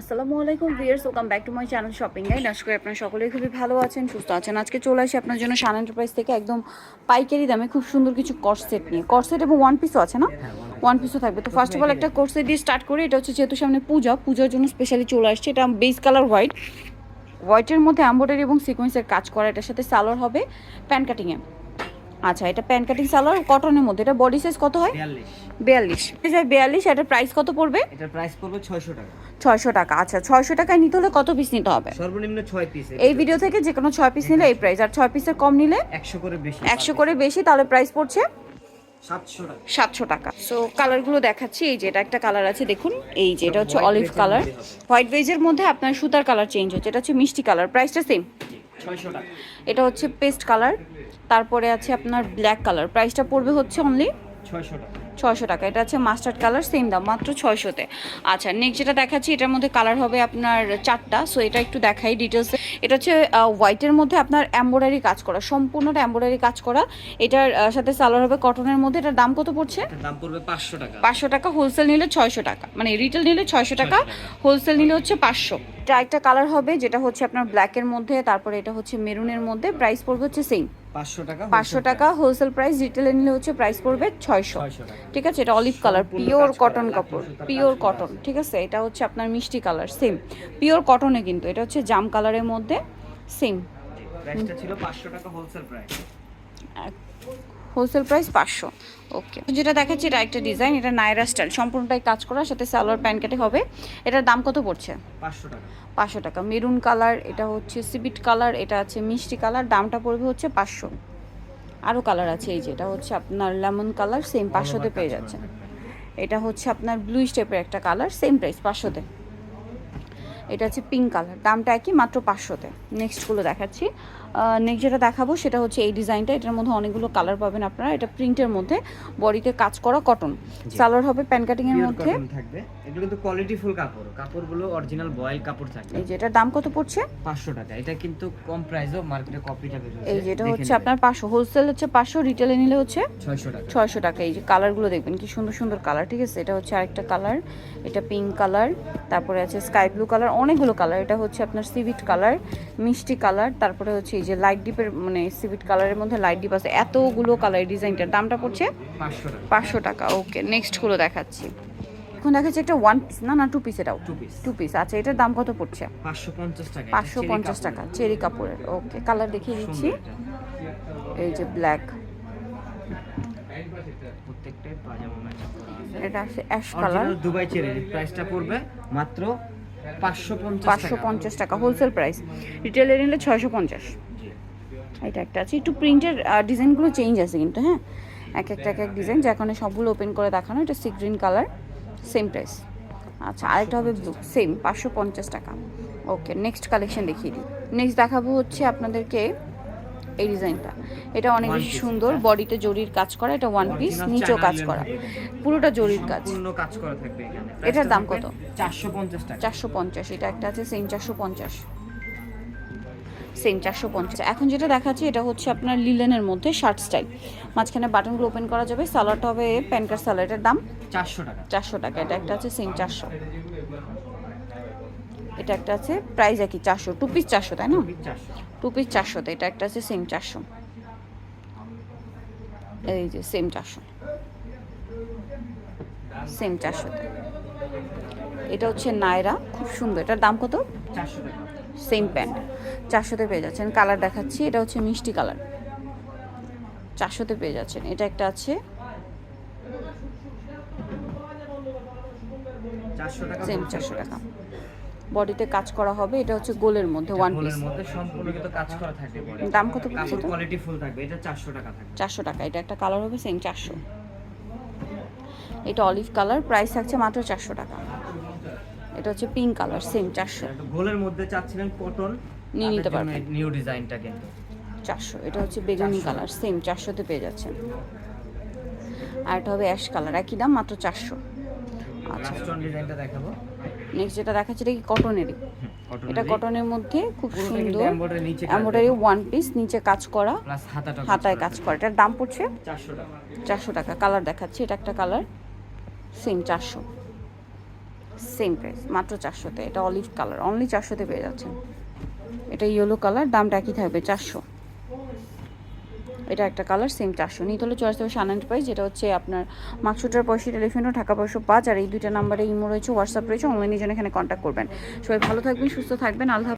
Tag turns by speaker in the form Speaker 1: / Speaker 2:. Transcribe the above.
Speaker 1: আসসালামু আলাইকুম viewers welcome back to my channel shopping guide আশা করি আপনারা সকলেই খুবই ভালো আছেন সুস্থ আছেন। আজকে চলে আসি আপনার জন্য শান এন্টারপ্রাইজ থেকে একদম পাইকারি দামে খুব সুন্দর কিছু কর্সেট নিয়ে। কর্সেট এবং ওয়ান পিসও আছে না? ওয়ান পিসও থাকবে। তো ফার্স্ট অফ অল একটা কোর্সেট দিয়ে স্টার্ট করি এটা হচ্ছে যেহেতু সামনে পূজা পূজার জন্য স্পেশালি চলে আসছে। এটা বেস কালার হোয়াইট হোয়াইটের মধ্যে এম্ব্রয়ডারি এবং সিকোয়েন্সের কাজ করা এটার সাথে সালোয়ার হবে। প্যান কাটিংয়ে আচ্ছা এটা প্যান কাটিং সালোয়ার কটনের মধ্যে। এটা বডি সাইজ কত হয়?
Speaker 2: বিয়াল্লিশ।
Speaker 1: বিয়াল্লিশ। এটার প্রাইস কত পড়বে?
Speaker 2: এটার প্রাইস পড়বে ছয়শো টাকা।
Speaker 1: ছয়শো টাকা আচ্ছা ছয়শো টাকায় নিতে হলে কত পিস নিতে হবে?
Speaker 2: সর্বনিম্ন ছয় পিস
Speaker 1: এই ভিডিও থেকে যে কোনো ছয় পিস নিলে এই প্রাইস আর ছয় পিসের কম নিলে?
Speaker 2: একশো করে বেশি
Speaker 1: একশো করে বেশি তাহলে প্রাইস পড়ছে?
Speaker 2: সাতশো টাকা।
Speaker 1: সো কালারগুলো দেখাচ্ছি এই যে এটা একটা কালার আছে দেখুন। এই যে এটা হচ্ছে অলিভ কালার হোয়াইট বেজের মধ্যে আপনার সুতার কালার চেঞ্জ হচ্ছে এটা হচ্ছে মিষ্টি কালার প্রাইসটা সেম এটা হচ্ছে পেস্ট কালার তারপরে আছে আপনার ব্ল্যাক কালার। প্রাইসটা পড়বে হচ্ছে অনলি
Speaker 2: ছয়শো টাকা।
Speaker 1: ছয়শো টাকা। এটা আছে মাস্টার্ড কালার সেম দাম মাত্র ছয়শোতে। আচ্ছা নেক্সট যেটা দেখাচ্ছি এটার মধ্যে কালার হবে আপনার চারটা সো এটা একটু দেখাই ডিটেলসে এটা হচ্ছে হোয়াইটের মধ্যে আপনার এম্ব্রয়ডারি কাজ করা সম্পূর্ণটা এম্ব্রয়ডারি কাজ করা। এটার সাথে সালোয়ার হবে কটনের মধ্যে। এটার দাম কত পড়ছে?
Speaker 2: দাম পড়বে পাঁচশো টাকা।
Speaker 1: পাঁচশো টাকা হোলসেল নিলে ছয়শো টাকা। মানে রিটেল নিলে ছয়শো টাকা হোলসেল নিলে হচ্ছে পাঁচশো। এটা একটা কালার হবে যেটা হচ্ছে আপনার ব্ল্যাকের মধ্যে তারপরে এটা হচ্ছে মেরুনের মধ্যে প্রাইস পড়বে হচ্ছে সেম
Speaker 2: পাঁচশো টাকা
Speaker 1: হোলসেল প্রাইস রিটেলে নিলে হচ্ছে প্রাইস পড়বে ছয়শো। ঠিক আছে? এটা অলিভ কালার পিওর কটন কাপড় পিওর কটন ঠিক আছে? এটা হচ্ছে আপনার মিষ্টি কালার সেম পিওর কটনে কিন্তু এটা হচ্ছে জাম কালারের মধ্যে সেম
Speaker 2: ছিল টাকা হোলসেল প্রাইস
Speaker 1: হোলসেল প্রাইস পাঁচশো। ওকে। যেটা দেখাচ্ছি এটা একটা ডিজাইন এটা নাইরা স্টাইল সম্পূর্ণটাই কাজ করা সাথে সালোয়ার প্যান্ট কেটে হবে। এটার দাম কত পড়ছে?
Speaker 2: পাঁচশো টাকা।
Speaker 1: পাঁচশো টাকা। মেরুন কালার এটা হচ্ছে সিবিট কালার এটা আছে মিষ্টি কালার দামটা পড়বে হচ্ছে পাঁচশো। আরও কালার আছে এই যে এটা হচ্ছে আপনার লেমন কালার সেম পাঁচশোতে পেয়ে যাচ্ছেন এটা হচ্ছে আপনার ব্লু টাইপের একটা কালার সেম প্রাইস পাঁচশোতে। এটা হচ্ছে পিঙ্ক কালার দামটা একই মাত্র পাঁচশোতে। নেক্সটগুলো দেখাচ্ছি। নেক্সট যেটা দেখাবো সেটা হচ্ছে এই ডিজাইনটা। এটার মধ্যে অনেকগুলো কালার পাবেন আপনারা। এটা প্রিন্টের মধ্যে বডিতে কাজ করা কটন সালোয়ার হবে প্যান কাটিং
Speaker 2: এর
Speaker 1: মধ্যে।
Speaker 2: থাকবে। এগুলো কিন্তু কোয়ালিটি ফুল কাপড়। কাপড়গুলো অরিজিনাল বয়েল কাপড় থাকবে।
Speaker 1: এই যে এটার দাম কত পড়ছে?
Speaker 2: পাঁচশো টাকা। এটা কিন্তু কম প্রাইসও মার্কেটে কপিটা বের হয়েছে
Speaker 1: এই যেটা হচ্ছে আপনার পাঁচশো। হোলসেল হচ্ছে পাঁচশো রিটেলে নিলে হচ্ছে
Speaker 2: ছয়শো টাকা।
Speaker 1: ছয়শো টাকা। এই যে কালারগুলো দেখবেন কি সুন্দর সুন্দর কালার ঠিক আছে? এটা হচ্ছে আরেকটা কালার এটা পিঙ্ক কালার তারপরে আছে স্কাই ব্লু কালার অনেকগুলো কালার এটা হচ্ছে আপনার সিভিট কালার মিষ্টি কালার তারপরে হচ্ছে এই যে লাইট ডিপের মানে সিভিট কালারের মধ্যে লাইট ডিপ আছে এতগুলো কালার ডিজাইনটার দামটা পড়ছে
Speaker 2: পাঁচশো টাকা।
Speaker 1: ওকে নেক্সটগুলো দেখাচ্ছি। এখন দেখাচ্ছি একটা ওয়ান পিস না না টু পিস এটাও।
Speaker 2: টু পিস
Speaker 1: আচ্ছা এটার দাম কত পড়ছে?
Speaker 2: পাঁচশো পঞ্চাশ টাকা
Speaker 1: চেরি কাপড়ের। ওকে কালার দেখিয়ে দিচ্ছি। এই যে ব্ল্যাক এটা আছে অ্যাশ কালার
Speaker 2: দুবাই চেরি প্রাইসটা পড়বে মাত্র পাঁচশো পঞ্চাশ
Speaker 1: টাকা। হোলসেল প্রাইস রিটেলে নিলে ছয়শো পঞ্চাশ। এটা একটা আছে। একটু প্রিন্টের ডিজাইনগুলো চেঞ্জ আছে কিন্তু হ্যাঁ? এক একটা এক এক ডিজাইন যেখানে সবগুলো ওপেন করে দেখানো এটা sea green colour same price আচ্ছা আরেকটা হবে ব্লু সেম পাঁচশো পঞ্চাশ টাকা। ওকে নেক্সট কালেকশন দেখিয়ে দিই। নেক্সট দেখাবো হচ্ছে আপনাদেরকে এই ডিজাইনটা এটা অনেক বেশি সুন্দর বডিতে জরির কাজ করা এটা ওয়ান পিস নিচেও কাজ করা। পুরোটা জরির কাজ।
Speaker 2: কাজ করা থাকবে
Speaker 1: এটার দাম কত?
Speaker 2: চারশো পঞ্চাশ
Speaker 1: চারশো পঞ্চাশ এটা একটা আছে সেম চারশো পঞ্চাশ। সেম চারশো পঞ্চাশ। এখন যেটা দেখাচ্ছি এটা হচ্ছে আপনার লিলেনের মধ্যে শার্ট স্টাইল মাঝখানে বাটনগুলো ওপেন করা যাবে। সালোয়ারটা হবে প্যান কার্ড সালোয়ার দাম।
Speaker 2: চারশো টাকা।
Speaker 1: চারশো টাকা। এটা একটা আছে সেম চারশো। এটা একটা আছে প্রাইস একই চারশো। টু পিস চারশো তাই না? টু পিস চারশোতে এটা একটা আছে সেম চারশো। এই যে সেম চারশো। সেম চারশোতে এটা হচ্ছে নায়রা। খুব সুন্দর। এটার দাম কত?
Speaker 2: চারশো টাকা।
Speaker 1: সেম প্যান্ট চারশোতে পেয়ে যাচ্ছেন। কালার দেখাচ্ছি এটা হচ্ছে মিষ্টি কালার চারশোতে পেয়ে যাচ্ছেন। এটা একটা আছে। সেম চারশো টাকা। বডিতে কাজ করা হবে এটা হচ্ছে গোলের মধ্যে ওয়ান পিস
Speaker 2: মধ্যে সম্পূর্ণ কিন্তু কাজ করা থাকবে।
Speaker 1: দাম কত
Speaker 2: কাপড় কোয়ালিটি ফুল থাকবে এটা চারশো টাকা থাকবে।
Speaker 1: চারশো টাকা এটা একটা কালার হবে সেম চারশো। এটা অলিভ কালার প্রাইস থাকছে মাত্র চারশো টাকা। এটা হচ্ছে পিঙ্ক কালার সেম চারশো।
Speaker 2: গোলের মধ্যে চাচ্ছিলেন কটন
Speaker 1: নিয়ে নিতে পারবেন।
Speaker 2: নিউ ডিজাইনটা কিন্তু।
Speaker 1: চারশো এটা হচ্ছে বেগুনি কালার সেম চারশোতে পেয়ে যাচ্ছেন। আর এটা হবে অ্যাশ কালার একই দাম মাত্র চারশো। আচ্ছা।
Speaker 2: ডিজাইনটা দেখাবো।
Speaker 1: নেক্সট যেটা দেখাচ্ছি এটা কি কটনেরই এটা কটনের মধ্যে খুব সুন্দর
Speaker 2: এমব্রয়ডারি
Speaker 1: ওয়ান পিস নিচে কাজ করা হাতায় কাজ করা। এটার দাম পড়ছে?
Speaker 2: চারশো টাকা।
Speaker 1: কালার দেখাচ্ছি এটা একটা কালার সেম চারশো। সেম প্রাইস মাত্র চারশোতে। এটা অলিভ কালার অনলি চারশোতে পেয়ে যাচ্ছেন। এটা ইয়েলো কালার দামটা একই থাকবে, চারশো। এটা একটা কালার সেম চারশো। নিতে হলে চয়েস হবে সান প্রাইস যেটা হচ্ছে আপনার মাকসুটার পয়সা টেলিফোনও ঢাকা পয়সা পাঁচ আর এই দুইটা নাম্বারে ইমো রয়েছে হোয়াটসঅ্যাপ রয়েছে অনলাইনে জন্য এখানে কন্ট্যাক্ট করবেন। সবাই ভালো থাকবেন, সুস্থ থাকবেন, আল্লাহ